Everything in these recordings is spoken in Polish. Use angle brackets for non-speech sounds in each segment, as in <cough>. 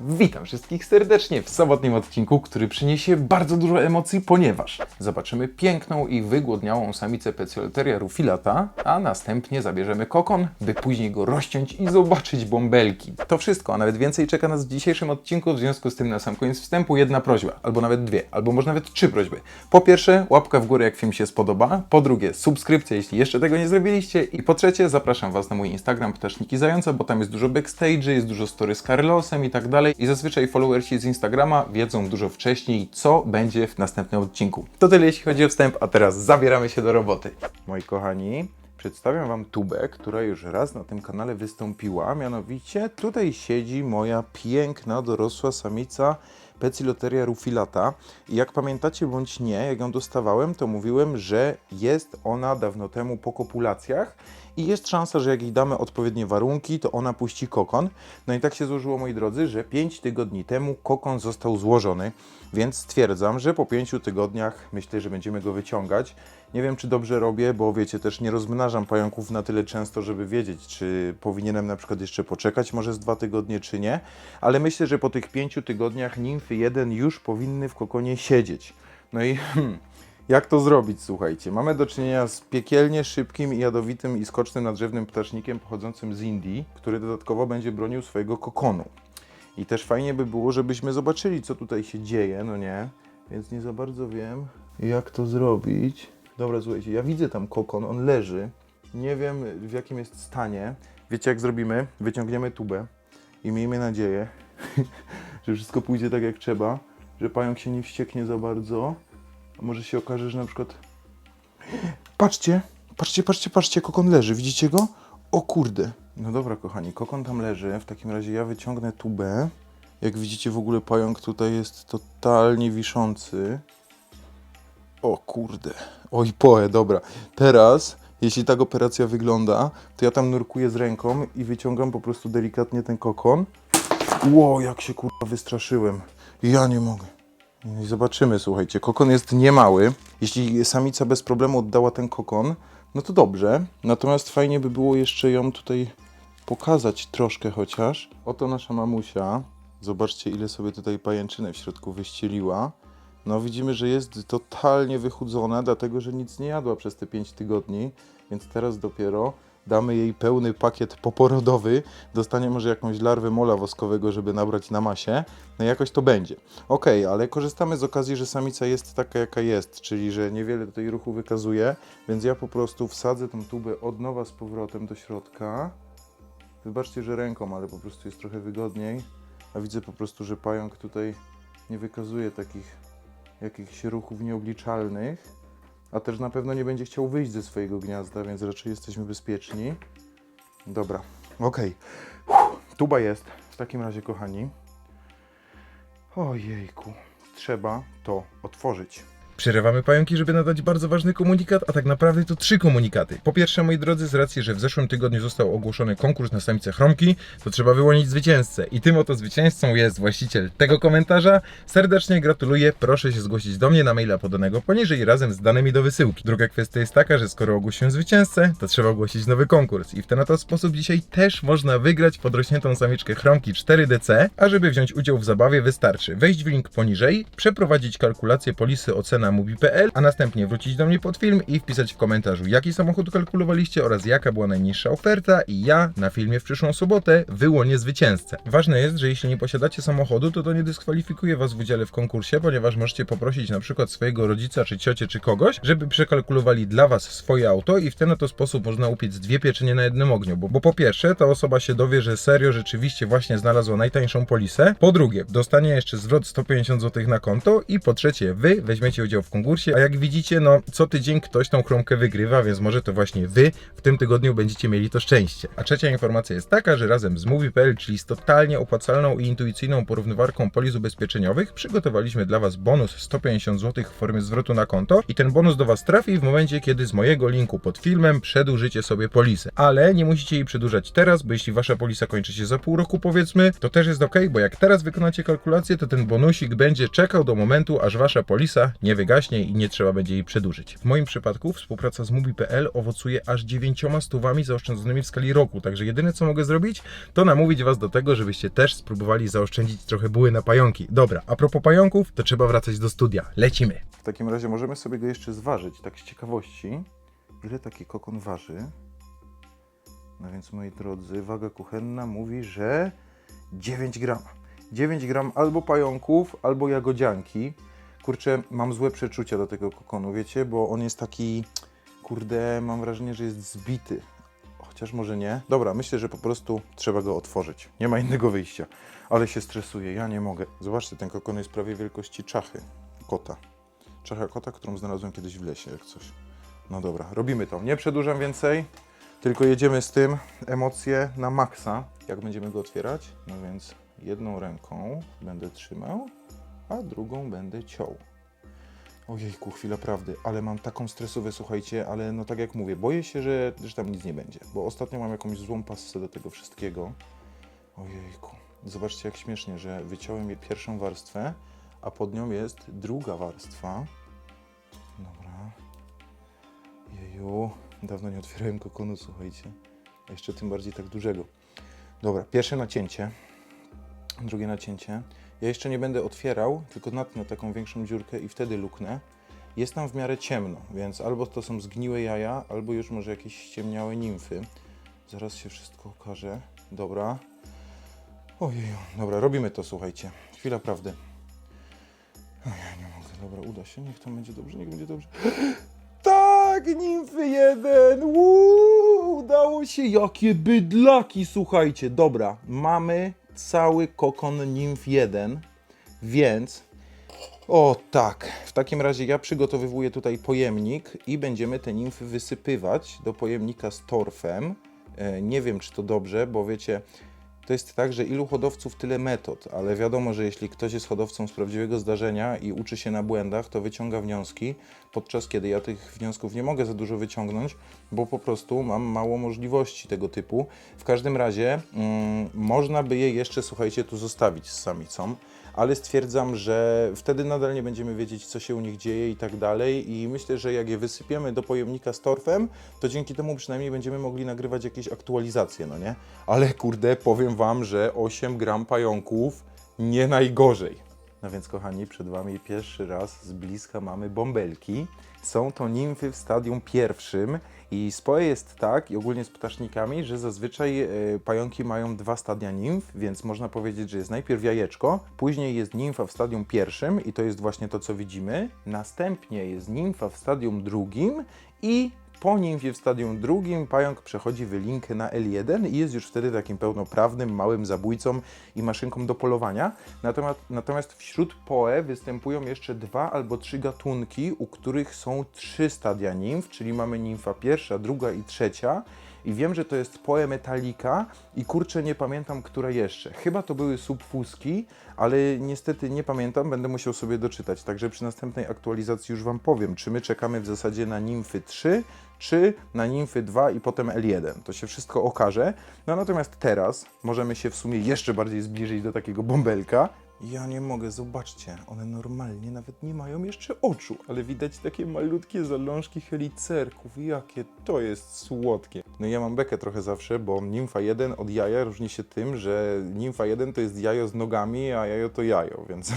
Witam wszystkich serdecznie w sobotnim odcinku, który przyniesie bardzo dużo emocji, ponieważ zobaczymy piękną i wygłodniałą samicę Pecjoleteria rufilata, a następnie zabierzemy kokon, by później go rozciąć i zobaczyć bąbelki. To wszystko, a nawet więcej czeka nas w dzisiejszym odcinku, w związku z tym na sam koniec wstępu jedna prośba, albo nawet dwie, albo może nawet trzy prośby. Po pierwsze, łapka w górę jak film się spodoba, po drugie, subskrypcja jeśli jeszcze tego nie zrobiliście i po trzecie, zapraszam Was na mój Instagram Ptaszniki Zająca, bo tam jest dużo backstage'y, jest dużo story z Carlosem i tak dalej i zazwyczaj followersi z Instagrama wiedzą dużo wcześniej, co będzie w następnym odcinku. To tyle jeśli chodzi o wstęp, a teraz zabieramy się do roboty. Moi kochani, przedstawiam Wam tubę, która już raz na tym kanale wystąpiła, mianowicie tutaj siedzi moja piękna, dorosła samica Pecilotteria rufilata. I jak pamiętacie bądź nie, jak ją dostawałem, to mówiłem, że jest ona dawno temu po kopulacjach i jest szansa, że jak jej damy odpowiednie warunki, to ona puści kokon. No i tak się złożyło, moi drodzy, że 5 tygodni temu kokon został złożony, więc stwierdzam, że po 5 tygodniach myślę, że będziemy go wyciągać. Nie wiem, czy dobrze robię, bo wiecie, też nie rozmnażam pająków na tyle często, żeby wiedzieć, czy powinienem na przykład jeszcze poczekać może z dwa tygodnie, czy nie. Ale myślę, że po tych 5 tygodniach nimfy 1 już powinny w kokonie siedzieć. No i hmm, jak to zrobić, słuchajcie? Mamy do czynienia z piekielnie szybkim jadowitym i skocznym nadrzewnym ptasznikiem pochodzącym z Indii, który dodatkowo będzie bronił swojego kokonu. I też fajnie by było, żebyśmy zobaczyli, co tutaj się dzieje, no nie? Więc nie za bardzo wiem, jak to zrobić. Dobra, słuchajcie, ja widzę tam kokon, on leży. Nie wiem, w jakim jest stanie. Wiecie, jak zrobimy? Wyciągniemy tubę i miejmy nadzieję, <laughs> że wszystko pójdzie tak, jak trzeba, że pająk się nie wścieknie za bardzo. A może się okaże, że na przykład... Patrzcie, patrzcie, patrzcie, patrzcie, kokon leży, widzicie go? O kurde. No dobra, kochani, kokon tam leży. W takim razie ja wyciągnę tubę. Jak widzicie, w ogóle pająk tutaj jest totalnie wiszący. O kurde. Oj, poe, dobra. Teraz, jeśli tak operacja wygląda, to ja tam nurkuję z ręką i wyciągam po prostu delikatnie ten kokon. Ło, jak się kurwa wystraszyłem. Ja nie mogę. I zobaczymy, słuchajcie. Kokon jest niemały. Jeśli samica bez problemu oddała ten kokon, no to dobrze. Natomiast fajnie by było jeszcze ją tutaj pokazać troszkę chociaż. Oto nasza mamusia. Zobaczcie, ile sobie tutaj pajęczynę w środku wyścieliła. No widzimy, że jest totalnie wychudzona, dlatego że nic nie jadła przez te 5 tygodni, więc teraz dopiero damy jej pełny pakiet poporodowy, dostanie może jakąś larwę mola woskowego, żeby nabrać na masie, no jakoś to będzie. Okej, ale korzystamy z okazji, że samica jest taka jaka jest, czyli że niewiele tutaj ruchu wykazuje, więc ja po prostu wsadzę tą tubę od nowa z powrotem do środka. Wybaczcie, że ręką, ale po prostu jest trochę wygodniej, a widzę po prostu, że pająk tutaj nie wykazuje takich jakichś ruchów nieobliczalnych, a też na pewno nie będzie chciał wyjść ze swojego gniazda, więc raczej jesteśmy bezpieczni. Dobra, okej. Uff, Tuba jest. W takim razie, kochani. Ojejku, trzeba to otworzyć. Przerywamy pająki, żeby nadać bardzo ważny komunikat, a tak naprawdę to trzy komunikaty. Po pierwsze, moi drodzy, z racji, że w zeszłym tygodniu został ogłoszony konkurs na samicę chromki, to trzeba wyłonić zwycięzcę. I tym oto zwycięzcą jest właściciel tego komentarza. Serdecznie gratuluję, proszę się zgłosić do mnie na maila podanego poniżej razem z danymi do wysyłki. Druga kwestia jest taka, że skoro ogłosiłem zwycięzcę, to trzeba ogłosić nowy konkurs. I w ten oto sposób dzisiaj też można wygrać podrośniętą samiczkę chromki 4DC, a żeby wziąć udział w zabawie wystarczy wejść w link poniżej, przeprowadzić kalkulację polisy ocena Mubi.pl, a następnie wrócić do mnie pod film i wpisać w komentarzu, jaki samochód kalkulowaliście oraz jaka była najniższa oferta i ja na filmie w przyszłą sobotę wyłonię zwycięzcę. Ważne jest, że jeśli nie posiadacie samochodu, to to nie dyskwalifikuje was w udziale w konkursie, ponieważ możecie poprosić na przykład swojego rodzica, czy ciocię, czy kogoś, żeby przekalkulowali dla was swoje auto i w ten oto sposób można upiec dwie pieczenie na jednym ogniu, bo, bo po pierwsze ta osoba się dowie, że serio rzeczywiście właśnie znalazła najtańszą polisę, po drugie dostanie jeszcze zwrot 150 zł na konto i po trzecie wy weźmiecie udział w konkursie, a jak widzicie, no co tydzień ktoś tą chromkę wygrywa, więc może to właśnie wy w tym tygodniu będziecie mieli to szczęście. A trzecia informacja jest taka, że razem z Movie.pl, czyli z totalnie opłacalną i intuicyjną porównywarką polis ubezpieczeniowych, przygotowaliśmy dla was bonus 150 zł w formie zwrotu na konto i ten bonus do was trafi w momencie, kiedy z mojego linku pod filmem przedłużycie sobie polisę. Ale nie musicie jej przedłużać teraz, bo jeśli wasza polisa kończy się za pół roku powiedzmy, to też jest ok, bo jak teraz wykonacie kalkulację, to ten bonusik będzie czekał do momentu, aż wasza polisa nie wygaśnie gaśnie i nie trzeba będzie jej przedłużyć. W moim przypadku współpraca z Mubi.pl owocuje aż dziewięcioma stówami zaoszczędzonymi w skali roku, także jedyne co mogę zrobić, to namówić Was do tego, żebyście też spróbowali zaoszczędzić trochę buły na pająki. Dobra, a propos pająków, to trzeba wracać do studia. Lecimy! W takim razie możemy sobie go jeszcze zważyć, tak z ciekawości. Ile taki kokon waży? No więc, moi drodzy, waga kuchenna mówi, że 9 gram. 9 gram albo pająków, albo jagodzianki. Kurczę, mam złe przeczucia do tego kokonu, wiecie, bo on jest taki, kurde, mam wrażenie, że jest zbity. Chociaż może nie. Dobra, myślę, że po prostu trzeba go otworzyć. Nie ma innego wyjścia. Ale się stresuję, ja nie mogę. Zobaczcie, ten kokon jest prawie wielkości czachy kota. Czacha kota, którą znalazłem kiedyś w lesie, jak coś. No dobra, robimy to. Nie przedłużam więcej, tylko jedziemy z tym emocje na maksa. Jak będziemy go otwierać? No więc jedną ręką będę trzymał, a drugą będę ciął. Ojejku, chwila prawdy, ale mam taką stresowę, słuchajcie, ale no tak jak mówię, boję się, że, że tam nic nie będzie, bo ostatnio mam jakąś złą passę do tego wszystkiego. Ojejku, zobaczcie jak śmiesznie, że wyciąłem je pierwszą warstwę, a pod nią jest druga warstwa. Dobra. Jeju, dawno nie otwierałem kokonu, słuchajcie. A jeszcze tym bardziej tak dużego. Dobra, pierwsze nacięcie. Drugie nacięcie. Ja jeszcze nie będę otwierał, tylko natnę taką większą dziurkę i wtedy luknę. Jest tam w miarę ciemno, więc albo to są zgniłe jaja, albo już może jakieś ściemniałe nimfy. Zaraz się wszystko okaże. Dobra. Ojeju, dobra, robimy to, słuchajcie. Chwila prawdy. O, ja nie mogę. Dobra, uda się. Niech to będzie dobrze, niech będzie dobrze. <gasps> Tak, nimfy jeden! Uuu, udało się. Jakie bydlaki, słuchajcie. Dobra, mamy cały kokon nimf jeden, więc... O tak, w takim razie ja przygotowywuję tutaj pojemnik i będziemy te nimfy wysypywać do pojemnika z torfem. E, Nie wiem, czy to dobrze, bo wiecie, to jest tak, że ilu hodowców, tyle metod, ale wiadomo, że jeśli ktoś jest hodowcą z prawdziwego zdarzenia i uczy się na błędach, to wyciąga wnioski, podczas kiedy ja tych wniosków nie mogę za dużo wyciągnąć, bo po prostu mam mało możliwości tego typu. W każdym razie mm, można by je jeszcze, słuchajcie, tu zostawić z samicą, ale stwierdzam, że wtedy nadal nie będziemy wiedzieć, co się u nich dzieje i tak dalej. I myślę, że jak je wysypiemy do pojemnika z torfem, to dzięki temu przynajmniej będziemy mogli nagrywać jakieś aktualizacje, no nie? Ale kurde, powiem Wam, że 8 gram pająków nie najgorzej. No więc kochani, przed Wami pierwszy raz z bliska mamy bąbelki. Są to nimfy w stadium pierwszym i spoje jest tak, i ogólnie z ptasznikami, że zazwyczaj e, pająki mają dwa stadia nimf, więc można powiedzieć, że jest najpierw jajeczko, później jest nimfa w stadium pierwszym i to jest właśnie to, co widzimy. Następnie jest nimfa w stadium drugim i po nimfie w stadium drugim pająk przechodzi wylinkę na L1 i jest już wtedy takim pełnoprawnym, małym zabójcą i maszynką do polowania. Natomiast, natomiast wśród poe występują jeszcze dwa albo trzy gatunki, u których są trzy stadia nimf, czyli mamy nimfa pierwsza, druga i trzecia. I wiem, że to jest poe metalika i kurczę nie pamiętam, która jeszcze. Chyba to były subfuski, ale niestety nie pamiętam, będę musiał sobie doczytać. Także przy następnej aktualizacji już Wam powiem, czy my czekamy w zasadzie na nimfy 3, czy na nimfy 2 i potem L1. To się wszystko okaże. No natomiast teraz możemy się w sumie jeszcze bardziej zbliżyć do takiego bąbelka. Ja nie mogę, zobaczcie, one normalnie nawet nie mają jeszcze oczu, ale widać takie malutkie zalążki helicerków. Jakie to jest słodkie. No ja mam bekę trochę zawsze, bo nimfa 1 od jaja różni się tym, że nimfa 1 to jest jajo z nogami, a jajo to jajo, więc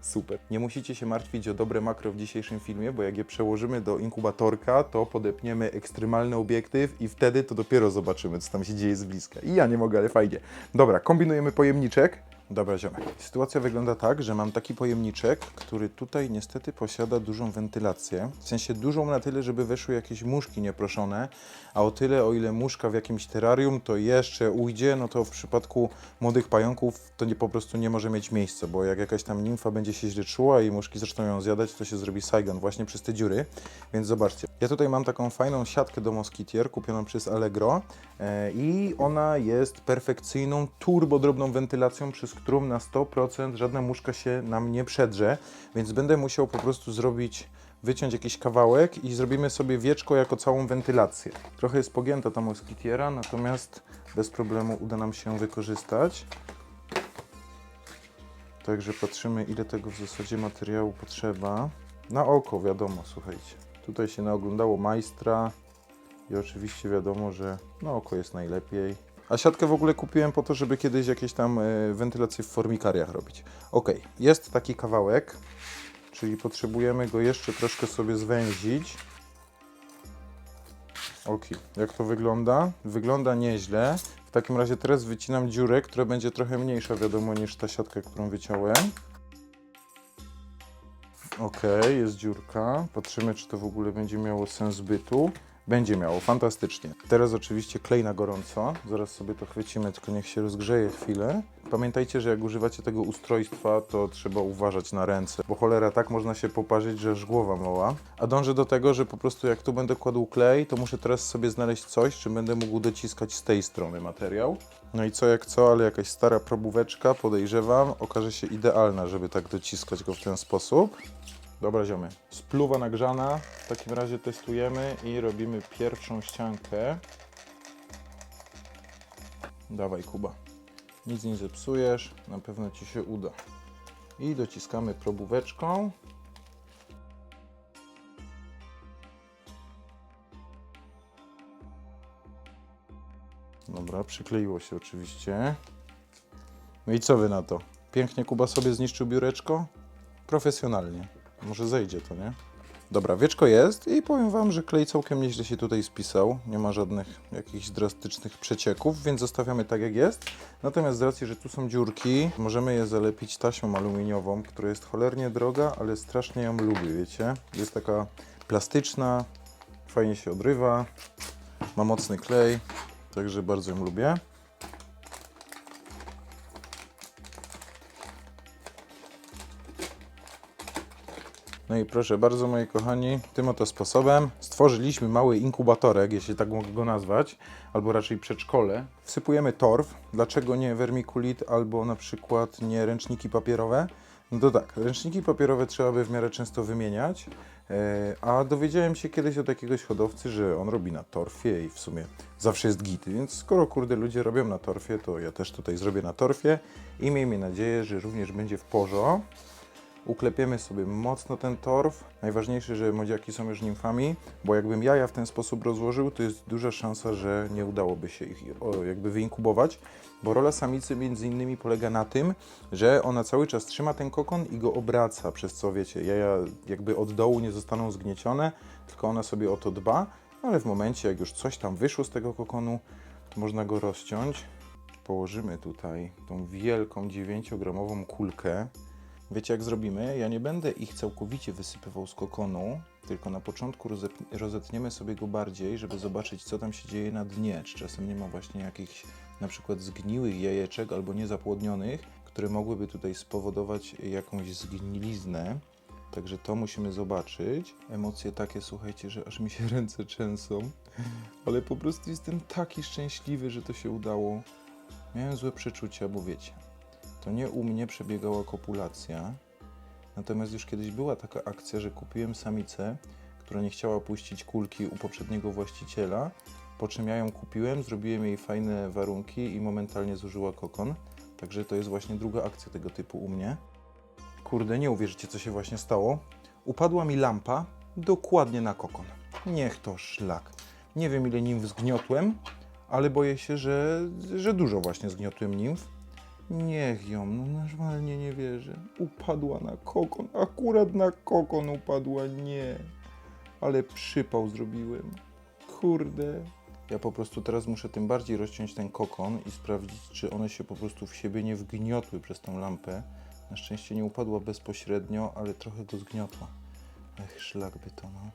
super. Nie musicie się martwić o dobre makro w dzisiejszym filmie, bo jak je przełożymy do inkubatorka, to podepniemy ekstremalny obiektyw i wtedy to dopiero zobaczymy, co tam się dzieje z bliska. I ja nie mogę, ale fajnie. Dobra, kombinujemy pojemniczek. Dobra, ziomek. Sytuacja wygląda tak, że mam taki pojemniczek, który tutaj niestety posiada dużą wentylację. W sensie dużą na tyle, żeby weszły jakieś muszki nieproszone, a o tyle, o ile muszka w jakimś terrarium to jeszcze ujdzie, no to w przypadku młodych pająków to nie, po prostu nie może mieć miejsca, bo jak jakaś tam nimfa będzie się źle czuła i muszki zaczną ją zjadać, to się zrobi Saigon właśnie przez te dziury. Więc zobaczcie. Ja tutaj mam taką fajną siatkę do Moskitier, kupioną przez Allegro e, i ona jest perfekcyjną, turbo drobną wentylacją, przez którą na 100% żadna muszka się nam nie przedrze, więc będę musiał po prostu zrobić wyciąć jakiś kawałek i zrobimy sobie wieczko jako całą wentylację. Trochę jest pogięta ta moskitiera, natomiast bez problemu uda nam się wykorzystać. Także patrzymy ile tego w zasadzie materiału potrzeba. Na oko, wiadomo, słuchajcie. Tutaj się naoglądało majstra i oczywiście wiadomo, że na oko jest najlepiej. A siatkę w ogóle kupiłem po to, żeby kiedyś jakieś tam e, wentylacje w formikariach robić. Ok, jest taki kawałek, czyli potrzebujemy go jeszcze troszkę sobie zwęzić. Ok, jak to wygląda? Wygląda nieźle. W takim razie teraz wycinam dziurę, która będzie trochę mniejsza, wiadomo, niż ta siatka, którą wyciąłem. Ok, jest dziurka. Patrzymy, czy to w ogóle będzie miało sens bytu. Będzie miało, fantastycznie. Teraz oczywiście klej na gorąco. Zaraz sobie to chwycimy, tylko niech się rozgrzeje chwilę. Pamiętajcie, że jak używacie tego ustrojstwa, to trzeba uważać na ręce, bo cholera, tak można się poparzyć, że aż głowa mała. A dążę do tego, że po prostu jak tu będę kładł klej, to muszę teraz sobie znaleźć coś, czym będę mógł dociskać z tej strony materiał. No i co jak co, ale jakaś stara probóweczka, podejrzewam, okaże się idealna, żeby tak dociskać go w ten sposób. Dobra ziomy, spluwa nagrzana, w takim razie testujemy i robimy pierwszą ściankę. Dawaj Kuba, nic nie zepsujesz, na pewno Ci się uda. I dociskamy probóweczką. Dobra, przykleiło się oczywiście. No i co Wy na to? Pięknie Kuba sobie zniszczył biureczko? Profesjonalnie. Może zejdzie to, nie? Dobra, wieczko jest i powiem Wam, że klej całkiem nieźle się tutaj spisał. Nie ma żadnych jakichś drastycznych przecieków, więc zostawiamy tak jak jest. Natomiast z racji, że tu są dziurki, możemy je zalepić taśmą aluminiową, która jest cholernie droga, ale strasznie ją lubię, wiecie? Jest taka plastyczna, fajnie się odrywa, ma mocny klej, także bardzo ją lubię. No i proszę bardzo, moi kochani, tym oto sposobem stworzyliśmy mały inkubatorek, jeśli tak mogę go nazwać, albo raczej przedszkole. Wsypujemy torf. Dlaczego nie vermiculit albo na przykład nie ręczniki papierowe? No to tak, ręczniki papierowe trzeba by w miarę często wymieniać, e, a dowiedziałem się kiedyś od jakiegoś hodowcy, że on robi na torfie i w sumie zawsze jest git, więc skoro kurde ludzie robią na torfie, to ja też tutaj zrobię na torfie i miejmy nadzieję, że również będzie w porządku. Uklepiemy sobie mocno ten torf. Najważniejsze, że młodziaki są już nimfami, bo jakbym jaja w ten sposób rozłożył, to jest duża szansa, że nie udałoby się ich jakby wyinkubować, bo rola samicy między innymi polega na tym, że ona cały czas trzyma ten kokon i go obraca, przez co wiecie, jaja jakby od dołu nie zostaną zgniecione, tylko ona sobie o to dba, ale w momencie, jak już coś tam wyszło z tego kokonu, to można go rozciąć. Położymy tutaj tą wielką 9-gramową kulkę. Wiecie jak zrobimy? Ja nie będę ich całkowicie wysypywał z kokonu, tylko na początku rozetniemy sobie go bardziej, żeby zobaczyć co tam się dzieje na dnie. Czy czasem nie ma właśnie jakichś na przykład zgniłych jajeczek albo niezapłodnionych, które mogłyby tutaj spowodować jakąś zgniliznę. Także to musimy zobaczyć. Emocje takie, słuchajcie, że aż mi się <laughs> ręce trzęsą. Ale po prostu jestem taki szczęśliwy, że to się udało. Miałem złe przeczucia, bo wiecie, to nie u mnie przebiegała kopulacja. Natomiast już kiedyś była taka akcja, że kupiłem samicę, która nie chciała puścić kulki u poprzedniego właściciela. Po czym ja ją kupiłem, zrobiłem jej fajne warunki i momentalnie zużyła kokon. Także to jest właśnie druga akcja tego typu u mnie. Kurde, nie uwierzycie, co się właśnie stało. Upadła mi lampa dokładnie na kokon. Niech to szlak. Nie wiem, ile nimf zgniotłem, ale boję się, że, że dużo właśnie zgniotłem nimf. Niech ją, no normalnie nie wierzę. Upadła na kokon, akurat na kokon upadła, nie. Ale przypał zrobiłem. Kurde. Ja po prostu teraz muszę tym bardziej rozciąć ten kokon i sprawdzić, czy one się po prostu w siebie nie wgniotły przez tą lampę. Na szczęście nie upadła bezpośrednio, ale trochę go zgniotła. Ech, szlak by to, no.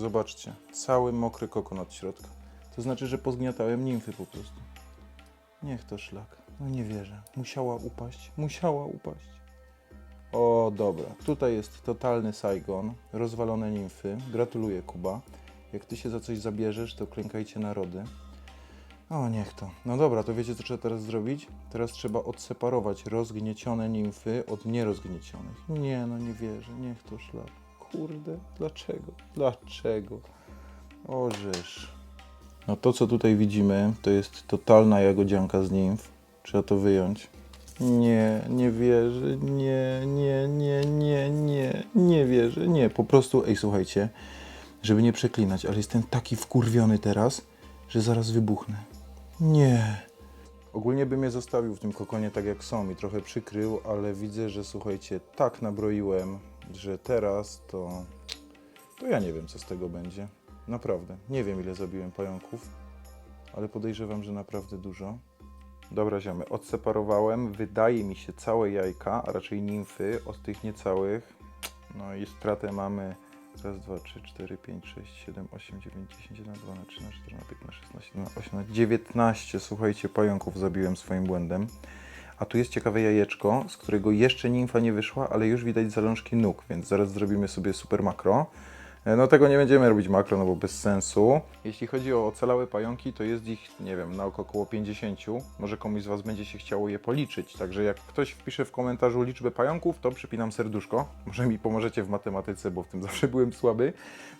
Zobaczcie, cały mokry kokon od środka. To znaczy, że pozgniatałem nimfy po prostu. Niech to szlak. No nie wierzę. Musiała upaść. Musiała upaść. O, dobra. Tutaj jest totalny Saigon. Rozwalone nimfy. Gratuluję, Kuba. Jak ty się za coś zabierzesz, to klękajcie narody. O, niech to. No dobra, to wiecie, co trzeba teraz zrobić? Teraz trzeba odseparować rozgniecione nimfy od nierozgniecionych. Nie, no nie wierzę. Niech to szlak. Kurde, dlaczego? Dlaczego? Orzesz. No to, co tutaj widzimy, to jest totalna jagodzianka z nimf. Trzeba to wyjąć. Nie, nie wierzę, nie, nie, nie, nie, nie, nie wierzę, nie, po prostu, ej, słuchajcie, żeby nie przeklinać, ale jestem taki wkurwiony teraz, że zaraz wybuchnę. Nie. Ogólnie bym je zostawił w tym kokonie tak jak są i trochę przykrył, ale widzę, że słuchajcie, tak nabroiłem, że teraz to, to ja nie wiem, co z tego będzie. Naprawdę, nie wiem, ile zabiłem pająków, ale podejrzewam, że naprawdę dużo. Dobra, ziomy, odseparowałem, wydaje mi się, całe jajka, a raczej nimfy od tych niecałych. No i stratę mamy raz, dwa, trzy, cztery, pięć, sześć, siedem, osiem, dziewięć, dziesięć, jeden, dwa, na trzy, na cztery, na pięć, na szesnaście, na osiem, na dziewiętnaście, słuchajcie, pająków zabiłem swoim błędem. A tu jest ciekawe jajeczko, z którego jeszcze nimfa nie wyszła, ale już widać zalążki nóg, więc zaraz zrobimy sobie super makro. E, No tego nie będziemy robić makro, no bo bez sensu. Jeśli chodzi o ocalałe pająki, to jest ich, nie wiem, na oko około 50. Może komuś z Was będzie się chciało je policzyć. Także jak ktoś wpisze w komentarzu liczbę pająków, to przypinam serduszko. Może mi pomożecie w matematyce, bo w tym <laughs> zawsze byłem słaby.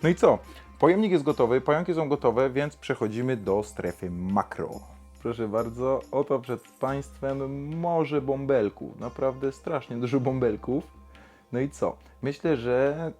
No i co? Pojemnik jest gotowy, pająki są gotowe, więc przechodzimy do strefy makro. Proszę bardzo, oto przed Państwem morze bąbelków. Naprawdę strasznie dużo bąbelków. No i co? Myślę, że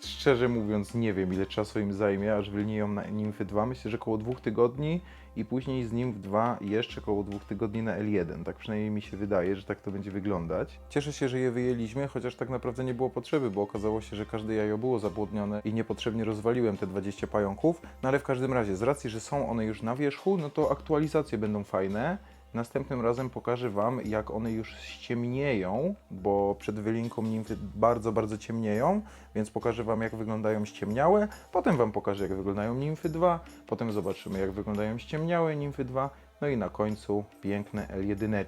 szczerze mówiąc nie wiem ile czasu im zajmie, aż wylniją na Nimfy 2. Myślę, że około dwóch tygodni i później z Nimf 2 jeszcze około dwóch tygodni na L1. Tak przynajmniej mi się wydaje, że tak to będzie wyglądać. Cieszę się, że je wyjęliśmy, chociaż tak naprawdę nie było potrzeby, bo okazało się, że każde jajo było zabłodnione i niepotrzebnie rozwaliłem te 20 pająków. No ale w każdym razie, z racji, że są one już na wierzchu, no to aktualizacje będą fajne. Następnym razem pokażę Wam, jak one już ściemnieją, bo przed wylinką nimfy bardzo, bardzo ciemnieją, więc pokażę Wam, jak wyglądają ściemniałe. Potem Wam pokażę, jak wyglądają nimfy 2. Potem zobaczymy, jak wyglądają ściemniałe nimfy 2. No i na końcu piękne L1.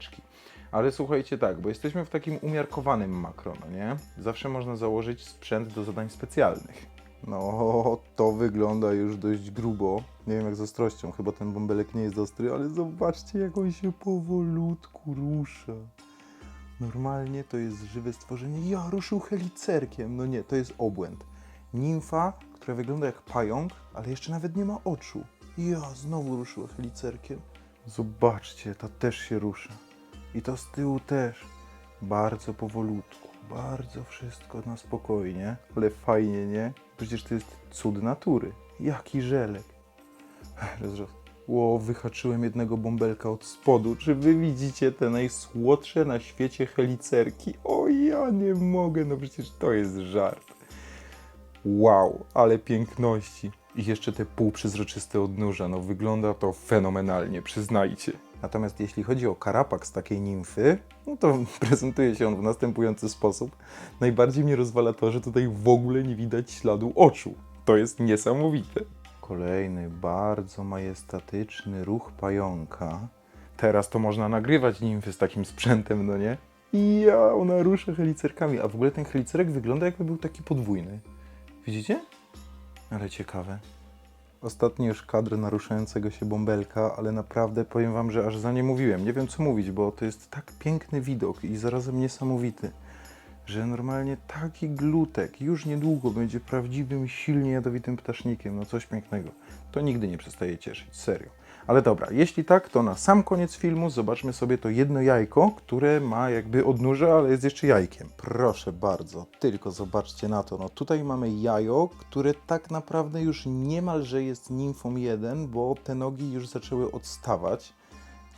Ale słuchajcie tak, bo jesteśmy w takim umiarkowanym makro, no nie? Zawsze można założyć sprzęt do zadań specjalnych. No, to wygląda już dość grubo. Nie wiem jak z ostrością, chyba ten bąbelek nie jest ostry, ale zobaczcie jak on się powolutku rusza. Normalnie to jest żywe stworzenie. Ja ruszył helicerkiem. No nie, to jest obłęd. Nimfa, która wygląda jak pająk, ale jeszcze nawet nie ma oczu. Ja znowu ruszyła helicerkiem. Zobaczcie, ta też się rusza. I to z tyłu też. Bardzo powolutku, bardzo wszystko na spokojnie, ale fajnie, nie? Przecież to jest cud natury. Jaki żelek. <laughs> Rozrost. Ło, wyhaczyłem jednego bąbelka od spodu. Czy wy widzicie te najsłodsze na świecie helicerki? O, ja nie mogę, no przecież to jest żart. Wow, ale piękności. I jeszcze te półprzezroczyste odnóża, no wygląda to fenomenalnie, przyznajcie. Natomiast jeśli chodzi o karapak z takiej nimfy, no to <laughs> prezentuje się on w następujący sposób. Najbardziej mnie rozwala to, że tutaj w ogóle nie widać śladu oczu. To jest niesamowite. Kolejny bardzo majestatyczny ruch pająka. Teraz to można nagrywać nimfy z takim sprzętem, no nie? I ja, ona rusza helicerkami, a w ogóle ten helicerek wygląda jakby był taki podwójny. Widzicie? Ale ciekawe. Ostatni już kadr naruszającego się bąbelka, ale naprawdę powiem wam, że aż za nie mówiłem. Nie wiem co mówić, bo to jest tak piękny widok i zarazem niesamowity, że normalnie taki glutek już niedługo będzie prawdziwym, silnie jadowitym ptasznikiem. No coś pięknego. To nigdy nie przestaje cieszyć, serio. Ale dobra, jeśli tak, to na sam koniec filmu zobaczmy sobie to jedno jajko, które ma jakby odnóże, ale jest jeszcze jajkiem. Proszę bardzo, tylko zobaczcie na to. No tutaj mamy jajo, które tak naprawdę już niemalże jest nimfą 1, bo te nogi już zaczęły odstawać,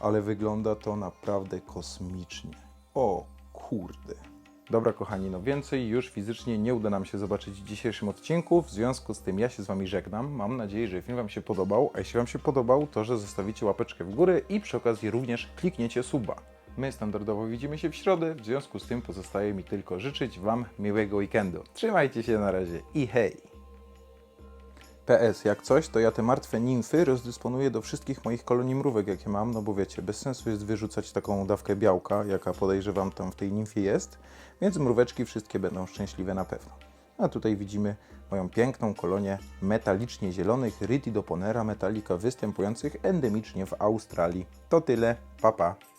ale wygląda to naprawdę kosmicznie. O kurde. Dobra, kochani, no więcej już fizycznie nie uda nam się zobaczyć w dzisiejszym odcinku. W związku z tym ja się z Wami żegnam. Mam nadzieję, że film Wam się podobał. A jeśli Wam się podobał, to że zostawicie łapeczkę w górę i przy okazji również klikniecie suba. My standardowo widzimy się w środę, w związku z tym pozostaje mi tylko życzyć Wam miłego weekendu. Trzymajcie się na razie i hej! PS, jak coś, to ja te martwe nimfy rozdysponuję do wszystkich moich kolonii mrówek, jakie mam, no bo wiecie, bez sensu jest wyrzucać taką dawkę białka, jaka podejrzewam tam w tej nimfie jest, więc mróweczki wszystkie będą szczęśliwe na pewno. A tutaj widzimy moją piękną kolonię metalicznie zielonych Rytidoponera metallica występujących endemicznie w Australii. To tyle, papa. Pa.